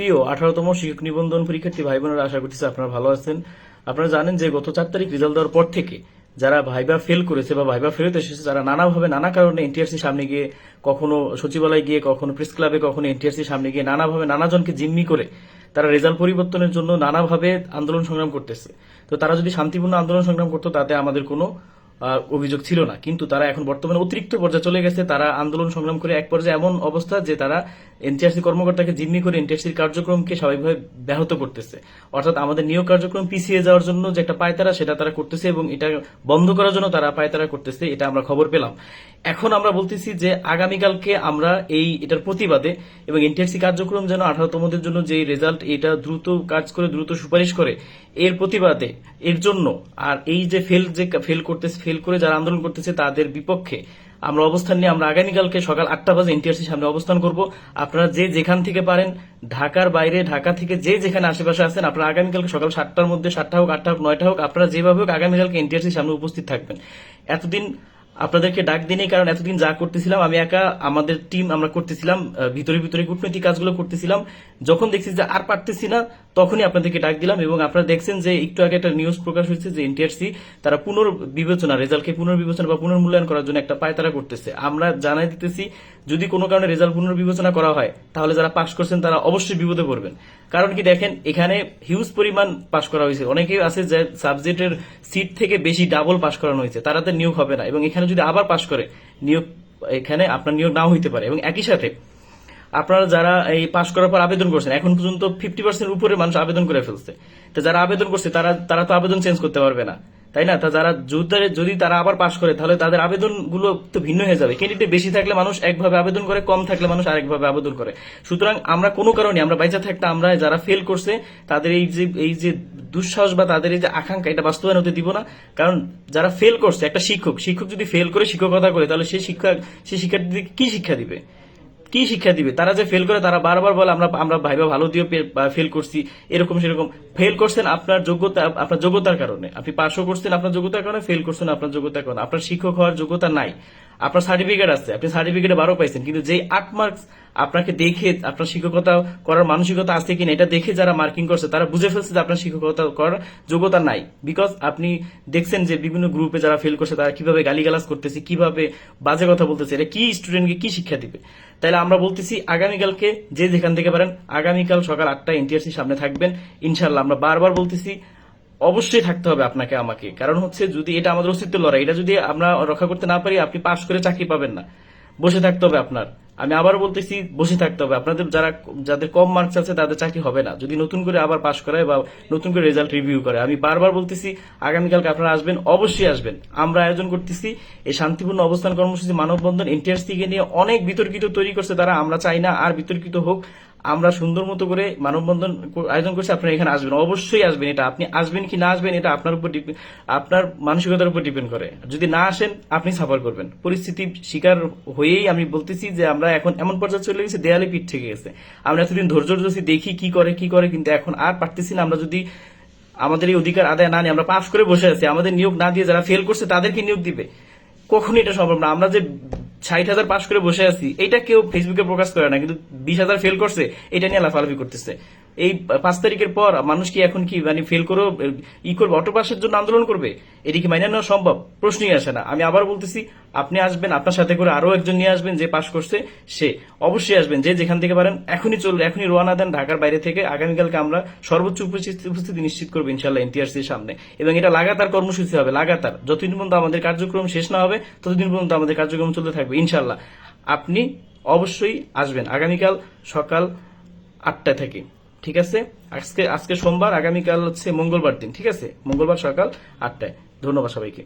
প্রিয় আঠারোতম শিক্ষক নিবন্ধন পরীক্ষার্থী ভাই বোনেরা আশা করতেছি আপনারা ভালো আছেন। আপনারা জানেন যে গত চার তারিখ রেজাল্ট দেওয়ার পর থেকে যারা ভাইবা ফেল করেছে বা ভাইবা ফেরত এসেছে, যারা নানাভাবে নানা কারণে এনটিআরসি সামনে গিয়ে কখনো সচিবালয় গিয়ে, কখনো প্রেস ক্লাবে কখনো এনটিআরসি সামনে গিয়ে নানাভাবে নানাজনকে জিম্মি করে তারা রেজাল্ট পরিবর্তনের জন্য নানাভাবে আন্দোলন সংগ্রাম করতেছে। তো তারা যদি শান্তিপূর্ণ আন্দোলন সংগ্রাম করতো, তাতে আমাদের কোনো অভিযোগ ছিল না। কিন্তু তারা এখন বর্তমানে অতিরিক্ত পর্যায়ে চলে গেছে। তারা আন্দোলন সংগ্রাম করে এক পর্যায়ে এমন অবস্থা যে তারা এনটিআরসি কর্মকর্তাকে জিম্মি করে এনটিআরসির কার্যক্রমকে স্বাভাবিকভাবে ব্যাহত করতেছে। অর্থাৎ আমাদের নিয়োগ কার্যক্রম পিছিয়ে যাওয়ার জন্য যে একটা পায়তারা, সেটা তারা করতেছে এবং এটা বন্ধ করার জন্য তারা পায়তারা করতেছে, এটা আমরা খবর পেলাম। এখন আমরা বলতেছি যে আগামীকালকে আমরা এই এটার প্রতিবাদে এবং এনটিআরসি কার্যক্রম যেন আঠারোতমদের জন্য যে রেজাল্ট, এটা দ্রুত কাজ করে, দ্রুত সুপারিশ করে, এর প্রতিবাদে, এর জন্য আর এই যে ফেল যে ফেল করতেছে ফেল করে যারা আন্দোলন করতেছে তাদের বিপক্ষে। আমরা অবস্থান নিয়ে, আমরা আগামীকালকে সকাল আটটা বাজে এনটিআরসি সামনে অবস্থান করব। আপনারা যে যেখান থেকে পারেন, ঢাকার বাইরে, ঢাকা থেকে যে যেখানে আশেপাশে আছেন, আপনারা আগামীকালকে সকাল সাতটার মধ্যে, সাতটা হোক, আটটা হোক, নয়টা হোক, আপনারা যেভাবে হোক আগামীকালকে এনটিআরসি সামনে উপস্থিত থাকবেন। এতদিন আপনাদেরকে ডাক দিনই কারণ এতদিন যা করতেছিলাম, আমি একা, আমাদের টিম আমরা করতেছিলাম ভিতরে ভিতরে কূটনৈতিক কাজগুলো করতেছিলাম। যখন দেখছি যে আর পারতেছি না তখনই আপনাদেরকে ডাক দিলাম এবং আপনারা দেখছেন যে একটু আগে একটা নিউজ প্রকাশ হয়েছে যে এনটিআরসি তারা পুনর্বিবেচনা রেজাল্টকে পুনর্বিবেচনা বা পুনর্মূল্যায়ন করার জন্য একটা পায়তারা করতেছে। আমরা জানাই দিতেছি, যদি কোনো কারণে রেজাল্ট পুনর্বিবেচনা করা হয়, তাহলে যারা পাশ করছেন তারা অবশ্যই বিপদে পড়বেন। কারণ কি দেখেন, এখানে হিউজ পরিমাণ পাশ করা হয়েছে। অনেকেই আছে যে সাবজেক্টের সিট থেকে বেশি ডাবল পাশ করানো হয়েছে। তারা তো নিয়োগ হবে না এবং এখানে যদি আবার পাশ করে, নিয়োগ এখানে আপনার নিয়োগ নাও হইতে পারে। এবং একই সাথে আপনারা যারা এই পাশ করার পর আবেদন করছেন, এখন পর্যন্ত ফিফটি পার্সেন্ট উপরে মানুষ আবেদন করে ফেলছে। তো যারা আবেদন করছে, তারা তারা তো আবেদন চেঞ্জ করতে পারবে না। তাই না? তা যারা যদি যদি তারা আবার পাশ করে, তাহলে তাদের আবেদনগুলো তো ভিন্ন হয়ে যাবে। ক্যান্ডিডেট বেশি থাকলে মানুষ একভাবে আবেদন করে, কম থাকলে মানুষ আরেকভাবে আবেদন করে। সুতরাং আমরা কোনো কারণে, আমরা বাইচা থাকতে, আমরা যারা ফেল করছে, তাদের এই যে এই যে দুঃসাহস বা তাদের এই যে আকাঙ্ক্ষা, এটা বাস্তবায়ন হতে দিব না। কারণ যারা ফেল করছে, একটা শিক্ষক শিক্ষক যদি ফেল করে, শিক্ষকতা করে, তাহলে সে শিক্ষা, সে শিক্ষার্থীদের কি শিক্ষা দিবে? কি শিক্ষা দিবে? তারা যে ফেল করে তারা বারবার বলে, আমরা আমরা ভাইবা ভালো দিয়ে ফেল করছি। এরকম, সেরকম। ফেল করছেন আপনার যোগ্যতা, আপনার যোগ্যতার কারণে। আপনি পাশও করছেন আপনার যোগ্যতার কারণে ফেল করছেন আপনার যোগ্যতার কারণে। আপনার শিক্ষক হওয়ার যোগ্যতা নাই। আপনার সার্টিফিকেট আছে, আপনি সার্টিফিকেটে বারো পাইছেন, কিন্তু যেই আট মার্কস আপনাকে দেখে আপনার শিক্ষকতা করার মানসিকতা আছে কিনা, এটা দেখে যারা মার্কিং করছে, তারা বুঝে ফেলছে যে আপনার শিক্ষকতা করার যোগ্যতা নাই। বিকজ আপনি দেখছেন যে বিভিন্ন গ্রুপে যারা ফেল করছে, তারা কীভাবে গালিগালাজ করতেছে, কীভাবে বাজে কথা বলতেছে, এটা কি স্টুডেন্টকে কি শিক্ষা দিবে? তাইলে আমরা বলতেছি, আগামীকালকে যে যেখান থেকে পারেন, আগামীকাল সকাল আটটা এনটিআরসি সামনে থাকবেন। ইনশাল্লাহ আমরা বারবার বলতেছি, অবশ্যই থাকতে হবে আপনাকে, আমাকে। কারণ হচ্ছে যদি এটা আমাদের অস্তিত্ব লড়াই, এটা যদি আমরা রক্ষা করতে না পারি, আপনি পাশ করে চাকরি পাবেন না। বসে থাকতে হবে আপনার। আমি আবার বলতেছি, বসে থাকতে হবে। আপনাদের যারা, যাদের কম মার্কস আছে, তাদের চাকরি হবে না। যদি নতুন করে আবার পাশ করায় বা নতুন করে রেজাল্ট রিভিউ করে। আমি বারবার বলতেছি, আগামীকালকে আপনারা আসবেন, অবশ্যই আসবেন। আমরা আয়োজন করতেছি, এই শান্তিপূর্ণ অবস্থান কর্মসূচি মানববন্ধন এনটিআরসি থেকে নিয়ে অনেক বিতর্কিত তৈরি করছে তারা। আমরা চাই না আর বিতর্কিত হোক। আমরা সুন্দর মতো করে মানববন্ধন আয়োজন করছি, আপনারা এখানে আসবেন, অবশ্যই আসবেন এটা। আপনি আসবেন কি না আসবেন, এটা আপনার উপর আপনার মানসিকতার উপর ডিপেন্ড করে। যদি না আসেন, আপনি সাফার করবেন। পরিস্থিতি শিকার হয়েই আমি বলতেছি যে আমরা এখন এমন পর্যায়ে চলে গেছি, দেয়ালে পিঠ থেকে গেছে। আমরা এতদিন ধৈর্য ধরেছি, দেখি কি করে কি করে, কিন্তু এখন আর পারতেছি না। আমরা যদি আমাদের এই অধিকার আদায় না নিয়ে আমরা পাশ করে বসে আছি, আমাদের নিয়োগ না দিয়ে যারা ফেল করছে, তাদেরকে নিয়োগ দিবে। কখনই এটা সম্ভব না। আমরা যে ষাট হাজার পাশ করে বসে আছি এটা কেউ ফেসবুকে প্রকাশ করে না, কিন্তু বিশ হাজার ফেল করছে, এটা নিয়ে লাফালাফি করতেছে। এই পাঁচ তারিখের পর মানুষ কি এখন কি মানে ফেল করেও ই করবে অটো পাসের জন্য আন্দোলন করবে? এটি কি মাইনে নেওয়া সম্ভব? প্রশ্নই আসে না। আমি আবার বলতেছি, আপনি আসবেন, আপনার সাথে করে আরও একজন নিয়ে আসবেন যে পাশ করছে, সে অবশ্যই আসবেন। যে যেখান থেকে পারেন, এখনই চল, এখনই রোয়ানা দেন ঢাকার বাইরে থেকে। আগামীকালকে আমরা সর্বোচ্চ উপস্থিতি উপস্থিতি নিশ্চিত করব ইনশাল্লাহ এনটিআরসির সামনে। এবং এটা লাগাতার কর্মসূচি হবে, লাগাতার। যতদিন পর্যন্ত আমাদের কার্যক্রম শেষ না হবে, ততদিন পর্যন্ত আমাদের কার্যক্রম চলতে থাকবে ইনশাল্লাহ আপনি অবশ্যই আসবেন আগামীকাল সকাল আটটা থেকে। ঠিক আছে? আজকে আজকে সোমবার, আগামীকাল হচ্ছে মঙ্গলবার দিন, ঠিক আছে? মঙ্গলবার সকাল আটটায়। ধন্যবাদ সবাইকে।